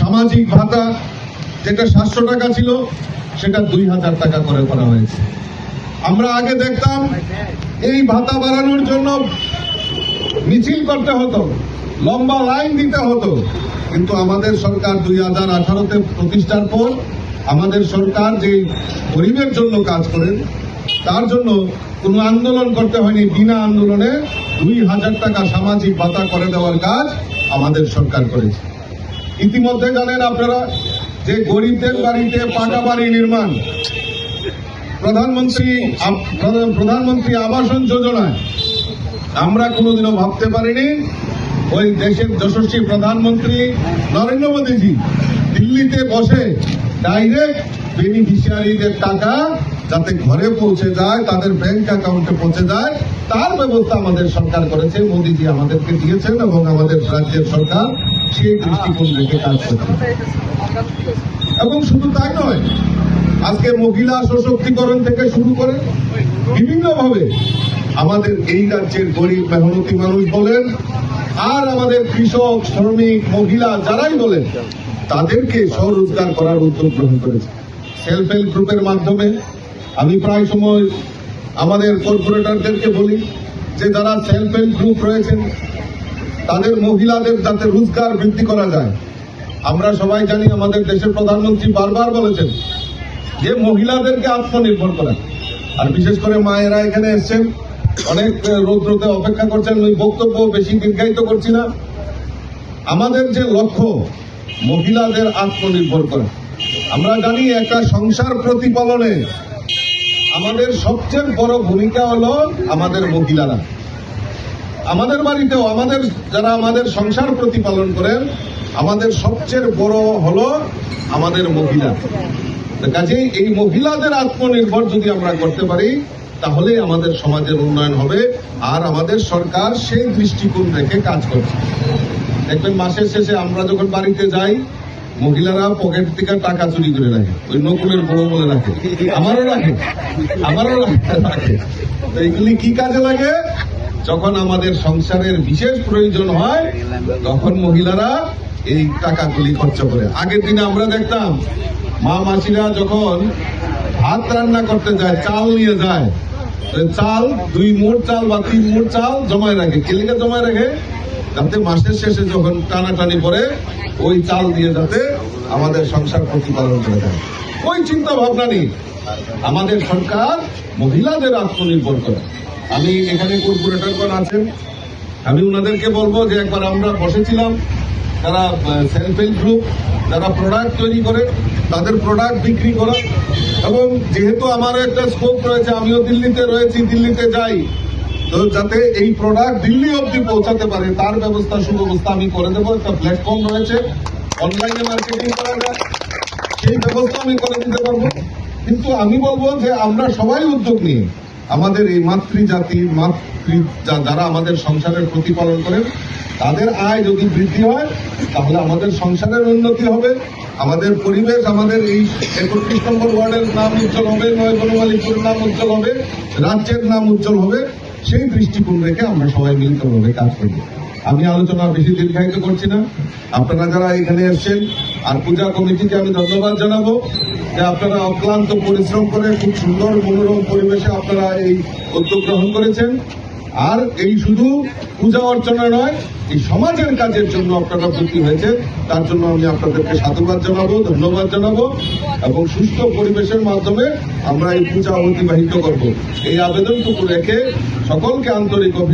সামাজিক ভাতা, যেটা সাতশো টাকা ছিল, সেটা দুই হাজার টাকা করে করা হয়েছে। আমরা আগে দেখতাম, এই ভাতা বাড়ানোর জন্য মিছিল করতে হতো, লম্বা লাইন দিতে হতো। কিন্তু আমাদের সরকার দুই হাজার আঠারোতে প্রতিষ্ঠার পর, আমাদের সরকার যে গরিবের জন্য কাজ করেন, তার জন্য কোনো আন্দোলন করতে হয়নি। বিনা আন্দোলনে দুই হাজার টাকা সামাজিক ভাতা করে দেওয়ার কাজ আমাদের সরকার করেছে। ইতিমধ্যে জানেন আপনারা যে গরিবদের বাড়িতে পাকা বাড়ি নির্মাণ। প্রধানমন্ত্রী প্রধানমন্ত্রী আবাসন যোজনায়। আমরা কোনোদিনও ভাবতে পারিনি ওই দেশের যশস্বী প্রধানমন্ত্রী নরেন্দ্র মোদীজি দিল্লিতে বসে ডাইরেক্ট বেনিফিশিয়ারিদের টাকা যাতে ঘরে পৌঁছে যায়, তাদের ব্যাংক অ্যাকাউন্টে পৌঁছে যায়, তার ব্যবস্থা আমাদের সরকার করেছে। মোদীজি আমাদেরকে দিয়েছেন এবং আমাদের রাজ্যের সরকার সেই দৃষ্টিকোণ রেখে কাজ করছে এবং শুধু তাই নয়, আজকে মহিলা সশক্তিকরণ থেকে শুরু করে বিভিন্নভাবে আমাদের এই রাজ্যের গরিব মেহনতি মানুষ বলেন, আর আমাদের কৃষক, শ্রমিক, মহিলা যারাই বলেন, তাদেরকে স্বরোজগার করার উদ্যোগ গ্রহণ করেছে। সেলফ হেল্প গ্রুপের মাধ্যমে আমি প্রায় সময় আমাদের কর্পোরেটরদেরকে বলি যে, যারা সেলফ হেল্প গ্রুপ রয়েছেন তাদের মহিলাদের যাতে রোজগার বৃদ্ধি করা যায়। আমরা সবাই জানি আমাদের দেশের প্রধানমন্ত্রী বারবার বলেছেন যে মহিলাদেরকে আত্মনির্ভর করা। আর বিশেষ করে মায়েরা এখানে এসছেন, অনেক রৌদ্রতে অপেক্ষা করছেন, ওই বক্তব্য বেশি দীর্ঘায়িত করছি না। আমাদের যে লক্ষ্য, মহিলাদের আত্মনির্ভর করা। আমরা জানি একটা সংসার প্রতিপালনে আমাদের সবচেয়ে বড় ভূমিকা হলো আমাদের মহিলারা। আমাদের বাড়িতেও আমাদের, যারা আমাদের সংসার প্রতিপালন করেন, আমাদের সবচেয়ে বড় হলো আমাদের মহিলা। কাজেই এই মহিলাদের আত্মনির্ভর যদি আমরা করতে পারি তাহলে আমাদের সমাজের উন্নয়ন হবে, আর আমাদের সরকার সেই দৃষ্টিকোণ রেখে কাজ করছে। দেখবেন মাসের শেষে আমরা যখন বাড়িতে যাই, মহিলারা পকেট থেকে টাকা চুরি করে রাখে, ওই নকুলের বড় বলে রাখে। আমারও রাখে আমারও রাখে। এগুলি কি কাজে লাগে? যখন আমাদের সংসারের বিশেষ প্রয়োজন হয়, তখন মহিলারা এই টাকাগুলি খরচ করে। আগের দিনে আমরা দেখতাম, মা মাসিরা যখন ভাত রান্না করতে যায়, চাল নিয়ে যায় চাল, দুই মোট চাল বা তিন মোট চাল জমায় রাখে। কেলিকা জমায় রাখে? যাতে মাসের শেষে যখন টানাটানি করে ওই চাল দিয়ে যাতে আমাদের সংসার প্রতিপালন করে দেয়। ওই চিন্তা ভাবনা নেই আমাদের সরকার মহিলাদের আত্মনির্ভর করে। আমি এখানে কর্পোরেটরগণ আছেন। আমি ওনাদেরকে বলব যে একবার আমরা বসেছিলাম, যারা সেলফ হেল্প গ্রুপ যারা প্রোডাক্ট তৈরি করে, তাদের প্রোডাক্ট বিক্রি করা। এবং যেহেতু আমার একটা স্কোপ রয়েছে, আমিও দিল্লিতে রয়েছি, দিল্লিতে যাই, তো যাতে এই প্রোডাক্ট দিল্লি অবধি পৌঁছাতে পারে, তার ব্যবস্থা, সুব্যবস্থা আমি করে দেবো। একটা প্ল্যাটফর্ম রয়েছে অনলাইনে মার্কেটিং করা যায়, সেই ব্যবস্থা আমি করে দিতে পারব। কিন্তু আমি বলব যে আমরা সবাই উদ্যোগ নিয়ে আমাদের এই মাতৃজাতি, মাতৃ যারা আমাদের সংসারের প্রতিপালন করেন, তাদের আয় যদি বৃদ্ধি হয়, তাহলে আমাদের সংসারের উন্নতি হবে। আমাদের পরিবেশ, আমাদের এই একত্রিশ নম্বর ওয়ার্ডের নাম উজ্জ্বল হবে নয় বনমালীপুরের নাম উজ্জ্বল হবে, রাজ্যের নাম উজ্জ্বল হবে। সেই দৃষ্টিকোণ রেখে আমরা সবাই মিলিতভাবে কাজ করব। আমি আলোচনা বেশি দীর্ঘায়িত করছি না। আপনারা যারা এখানে এসছেন আর পূজা কমিটিকে আমি ধন্যবাদ জানাব যে আপনারা অক্লান্ত পরিশ্রম করে খুব সুন্দর মনোরম পরিবেশে আপনারা এই উদ্যোগ গ্রহণ করেছেন। আর এই শুধু পূজা অর্চনা নয়, এই সমাজের কাজের জন্য আপনারা ব্রতী হয়েছে তার জন্য আমি আপনাদেরকে সাধুবাদ জানাব, ধন্যবাদ জানাব এবং সুস্থ পরিবেশের মাধ্যমে আমরা এই পূজা অতিবাহিত করব। এই আবেদনটুকু রেখে সকলকে আন্তরিক অভিনন্দন।